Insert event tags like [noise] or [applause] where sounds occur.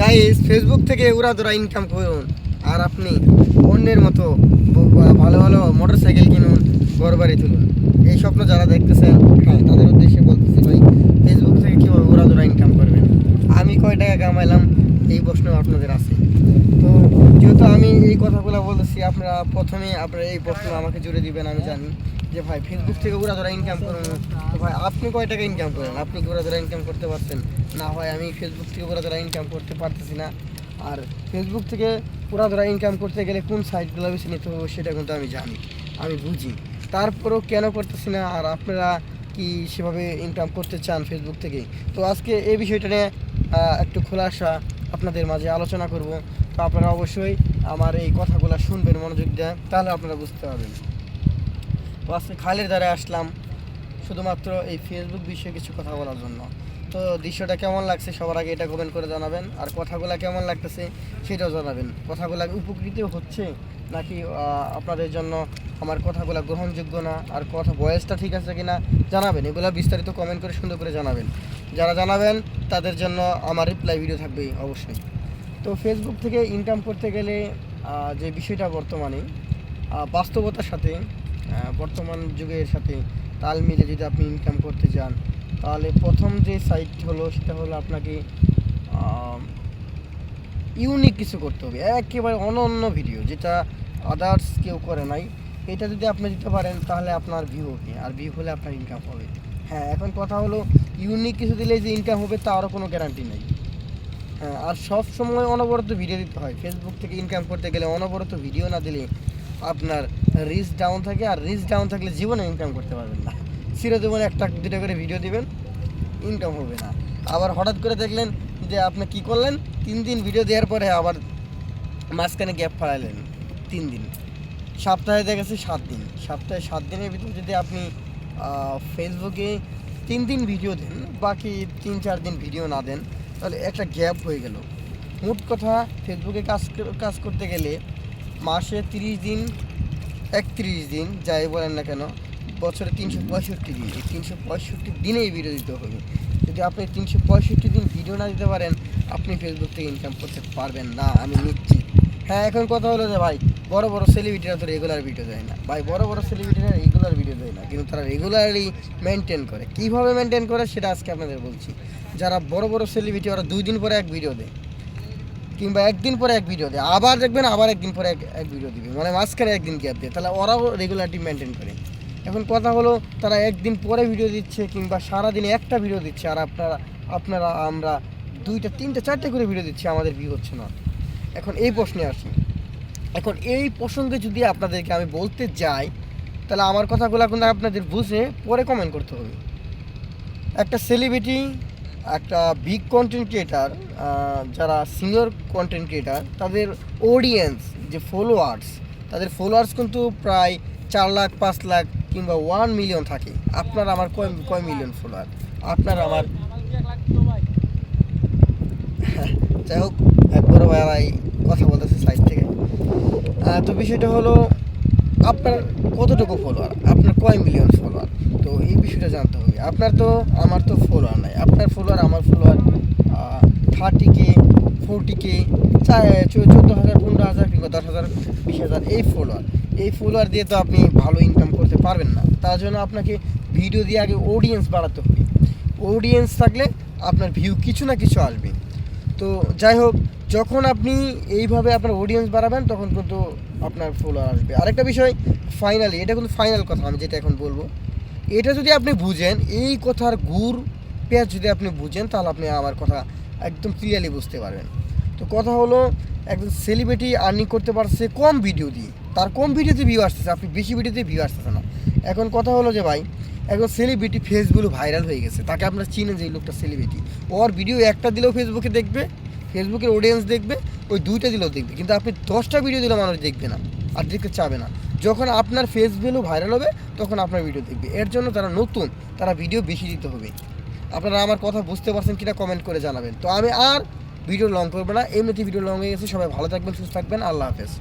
Guys Facebook থেকে উড়াদুরা income করুন। আর আপনি অন্যের মতো ভালো ভালো মোটর সাইকেল কিনুন ঘর বাড়ি তুলুন। এই স্বপ্ন যারা দেখতেছেন হ্যাঁ তাদের উদ্দেশ্যে বলতেছি ভাই ফেসবুক থেকে কীভাবে উড়াদুরা ইনকাম করবেন? আমি কয় টাকা কামাইলাম, এই প্রশ্ন আপনাদের আছে। তো যেহেতু আমি এই কথাগুলো বলতেছি, আপনারা প্রথমে আপনারা এই প্রশ্ন আমাকে জুড়ে দিবেন, আমি জানি। যে ভাই ফেসবুক থেকে উড়াদুরা ইনকাম করুন, তো ভাই আপনি কয় টাকা ইনকাম করেন? আপনি কি ধরা ইনকাম করতে পারছেন না হয় আমি ফেসবুক থেকে উড়াদুরা ইনকাম করতে পারতেছি না। আর ফেসবুক থেকে উড়াদুরা ইনকাম করতে গেলে কোন সাইটগুলো বেছে নিতে হবে সেটা কিন্তু আমি জানি, আমি বুঝি। তারপরেও কেন করতেছি না? আর আপনারা কি সেভাবে ইনকাম করতে চান ফেসবুক থেকে? তো আজকে এই বিষয়টা নিয়ে একটু খোলাসা আপনাদের মাঝে আলোচনা করব। তো আপনারা অবশ্যই আমার এই কথাগুলো শুনবেন, মনোযোগ দেন তাহলে আপনারা বুঝতে পারবেন। তো আজকে খালের দ্বারে আসলাম শুধুমাত্র এই ফেসবুক বিষয়ে কিছু কথা বলার জন্য। তো দৃশ্যটা কেমন লাগছে সবার আগে এটা কমেন্ট করে জানাবেন। আর কথাগুলো কেমন লাগতেছে সেটাও জানাবেন। কথাগুলো উপকৃত হচ্ছে নাকি আপনাদের জন্য আমার কথাগুলো গ্রহণযোগ্য না? আর কথা, বয়সটা ঠিক আছে কিনা জানাবেন। এগুলো বিস্তারিত কমেন্ট করে সুন্দর করে জানাবেন। যারা জানাবেন, তাদের জন্য আমার রিপ্লাই ভিডিও থাকবে অবশ্যই। তো ফেসবুক থেকে ইনকাম করতে গেলে যে বিষয়টা বর্তমানে বাস্তবতার সাথে বর্তমান যুগের সাথে তাল মিলে যদি আপনি ইনকাম করতে চান, তাহলে প্রথম যে সাইট হলো সেটা হলো আপনাকে ইউনিক কিছু করতে হবে। একেবারে অনন্য ভিডিও যেটা আদার্স কেউ করে নাই। এটা যদি আপনি দিতে পারেন, তাহলে আপনার ভিউ হবে, আর ভিউ হলে আপনার ইনকাম হবে। হ্যাঁ এখন কথা হলো ইউনিক কিছু দিলে যে ইনকাম হবে তারও কোনো গ্যারান্টি নেই। হ্যাঁ আর সব সময় অনবরত ভিডিও দিতে হয়। ফেসবুক থেকে ইনকাম করতে গেলে অনবরত ভিডিও না দিলে আপনার রিচ ডাউন থাকে আর রিচ ডাউন থাকলে জীবনে ইনকাম করতে পারবেন না। চিরজীবনে একটা দুটো করে ভিডিও দিবেন ইনকাম হবে না। আবার হঠাৎ করে দেখলেন যে আপনি কি করলেন? তিন দিন ভিডিও দেওয়ার পরে আবার মাঝখানে গ্যাপ ফাড়ালেন তিন দিন। সপ্তাহে দেখা গেছে সাত দিন। সপ্তাহে সাত দিনের ভিতরে যদি আপনি ফেসবুকে তিন দিন ভিডিও দেন, বাকি তিন চার দিন ভিডিও না দেন, তাহলে একটা গ্যাপ হয়ে গেল। মোট কথা ফেসবুকে কাজ কাজ করতে গেলে মাসে তিরিশ দিন, একত্রিশ দিন, যাই বলেন না কেন, বছরে তিনশো পঁয়ষট্টি দিন। এই তিনশো পঁয়ষট্টি দিনেই ভিডিও দিতে হবে। যদি আপনি তিনশো পঁয়ষট্টি দিন ভিডিও না দিতে পারেন, আপনি ফেসবুক থেকে ইনকাম করতে পারবেন না, আমি নিশ্চিত। হ্যাঁ এখন কথা হলো যে ভাই, বড় বড় সেলিব্রিটিরা তো রেগুলার ভিডিও দেয় না। ভাই, বড় বড় সেলিব্রিটিরা রেগুলার ভিডিও দেয় না, কিন্তু তারা রেগুলারলি মেনটেন করে। কীভাবে মেনটেন করে, সেটা আজকে আপনাদের বলছি। যারা বড় বড় সেলিব্রিটি ওরা দুই দিন পরে এক ভিডিও দেয়। কিংবা একদিন পরে এক ভিডিও দেয়। আবার দেখবেন আবার একদিন পরে এক এক ভিডিও দিবে। মানে মাঝখানে একদিন গ্যাপ দেয়। তাহলে ওরাও রেগুলারটি মেনটেন করে। এখন কথা হলো, তারা একদিন পরে ভিডিও দিচ্ছে কিংবা সারাদিনে একটা ভিডিও দিচ্ছে, আর আপনারা আপনারা, আমরা দুইটা, তিনটা, চারটে করে ভিডিও দিচ্ছি, আমাদের ভিউ হচ্ছে না। এখন এই প্রশ্নে আসি। এখন এই প্রসঙ্গে যদি আপনাদেরকে আমি বলতে যাই, তাহলে আমার কথাগুলো কিন্তু আপনাদের বুঝে পরে কমেন্ট করতে হবে। একটা সেলিব্রিটি একটা বিগ কন্টেন্ট ক্রিয়েটার যারা সিনিয়র কন্টেন্ট ক্রিয়েটার তাদের অডিয়েন্স যে ফলোয়ার্স তাদের ফলোয়ার্স কিন্তু প্রায় চার লাখ, পাঁচ লাখ কিংবা ওয়ান মিলিয়ন থাকে। আপনার আমার কয় কয় মিলিয়ন ফলোয়ার আপনার আমার [laughs] যাই হোক এক বড় ভাই কথা বলতেছে সাইড থেকে। তো বিষয়টা হলো, আপনার কতটুকু ফলোয়ার আপনার কয় মিলিয়ন ফলোয়ার বিষয়টা জানতে হবে। আপনার তো, আমার তো ফলোয়ার নাই। আপনার ফলোয়ার আমার follower thirty K forty K চোদ্দ হাজার, পনেরো হাজার কিংবা দশ হাজার, বিশ হাজার এই ফলোয়ার এই ফলোয়ার দিয়ে তো আপনি ভালো ইনকাম করতে পারবেন না। তার জন্য আপনাকে ভিডিও দিয়ে আগে অডিয়েন্স বাড়াতে হবে। অডিয়েন্স থাকলে আপনার ভিউ কিছু না কিছু আসবে। তো যাই হোক, যখন আপনি এইভাবে আপনার অডিয়েন্স বাড়াবেন, তখন কিন্তু আপনার ফলোয়ার আসবে। আরেকটা বিষয় ফাইনালি এটা কিন্তু ফাইনাল কথা আমি যেটা এখন বলব। এটা যদি আপনি বুঝেন, এই কথার গুড় পেঁয়াজ যদি আপনি বুঝেন, তাহলে আপনি আমার কথা একদম ক্লিয়ারলি বুঝতে পারবেন। তো কথা হলো, একজন সেলিব্রিটি আর্নিং করতে পারছে কম ভিডিও দিয়ে। তার কম ভিডিওতে ভিউ আসতেছে, আপনি বেশি ভিডিওতে ভিউ আসতেছে না। এখন কথা হলো যে ভাই, একজন সেলিব্রিটি ফেসবুকে ভাইরাল হয়ে গেছে। তাকে আপনারা চিনেন যে লোকটা সেলিব্রিটি ওর ভিডিও একটা দিলেও ফেসবুকে দেখবে ফেসবুকের অডিয়েন্স দেখবে, ওই দুইটা দিলেও দেখবে। কিন্তু আপনি দশটা ভিডিও দিলেও মানুষ দেখবে না, আর দেখতে চাবে না। যখন আপনার ফেস ভ্যালু ভাইরাল হবে, তখন আপনার ভিডিও দেখবে। এর জন্য তারা নতুন, তারা ভিডিও বেশি দিতে হবে। আপনারা আমার কথা বুঝতে পারছেন কিনা কমেন্ট করে জানাবেন। তো আমি আর ভিডিও লং করব না। এমনিতে ভিডিও লং হয়ে গেছে। সবাই ভালো থাকবেন, সুস্থ থাকবেন। আল্লাহ হাফেজ।